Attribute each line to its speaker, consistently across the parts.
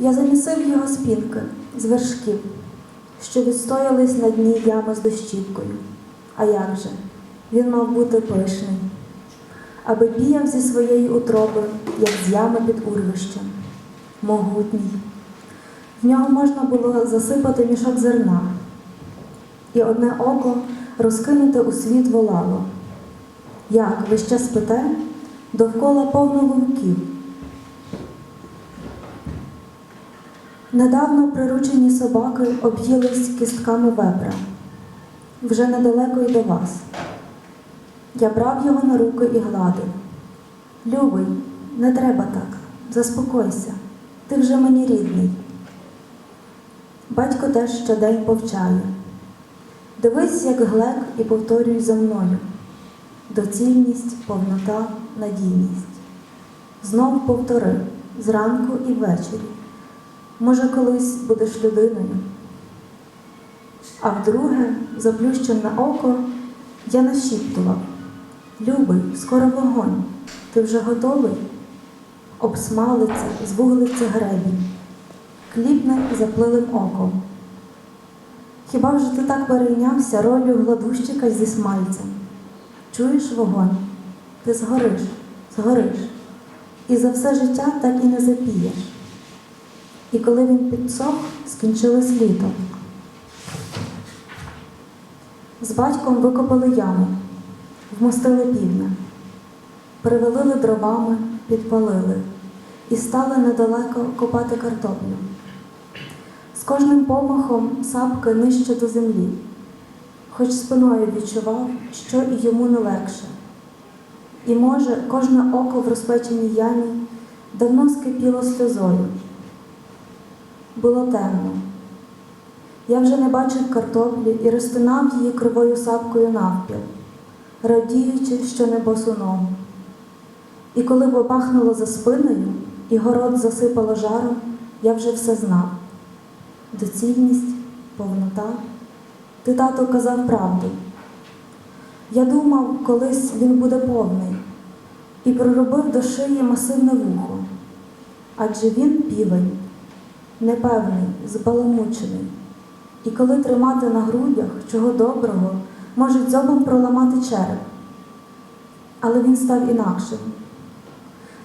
Speaker 1: Я замісив його спінки з вершків, що відстоялись на дні ями з дощівкою. А як же? Він мав бути пишний, аби біяв зі своєї утроби, як з ями під урвищем, могутній. В нього можна було засипати мішок зерна, і одне око розкинуте у світ волало. Як ви ще спите? Довкола повно вовків. Недавно приручені собаки об'їлись кістками вепра. Вже недалеко й до вас. Я брав його на руки і гладив. Любий, не треба так, заспокойся, ти вже мені рідний. Батько теж щодень повчає. Дивись, як глек, і повторюй за мною. Доцільність, повнота, надійність. Знов повтори зранку і ввечері. Може, колись будеш людиною. А вдруге, заплющене око, я нашіптував. Любий, скоро вогонь, ти вже готовий? Обсмалиться, звуглиться гребінь, кліпне заплилим оком. Хіба вже ти так перейнявся ролью гладущика зі смальцем? Чуєш вогонь? Ти згориш, згориш, і за все життя так і не запієш. І коли він підсох, скінчилось літо. З батьком викопали яму, вмостили півня, привалили дровами, підпалили і стали недалеко копати картоплю. З кожним помахом сапки нижче до землі, хоч спиною відчував, що і йому не легше. І, може, кожне око в розпеченій ямі давно скипіло сльозою. Було темно. Я вже не бачив картоплі і розтинав її кривою сапкою навпіл, радіючи, що не босоном. І коли попахнуло за спиною, і город засипало жаром, я вже все знав. Доцільність, повнота. Ти, тато, казав правду. Я думав, колись він буде повний, і проробив до шиї масивне вухо. Адже він півень, непевний, збаламучений. І коли тримати на грудях чого доброго, можуть зобом проламати череп. Але він став інакшим.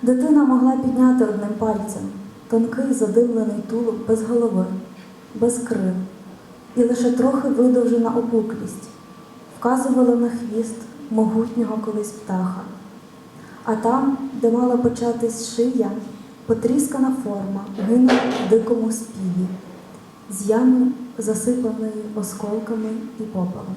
Speaker 1: Дитина могла підняти одним пальцем тонкий задимлений тулуб без голови, без крил, і лише трохи видовжена опуклість вказувала на хвіст могутнього колись птаха. А там, де мала початись шия, потріскана форма гине в дикому співі, з ями, засипаної осколками і попелом.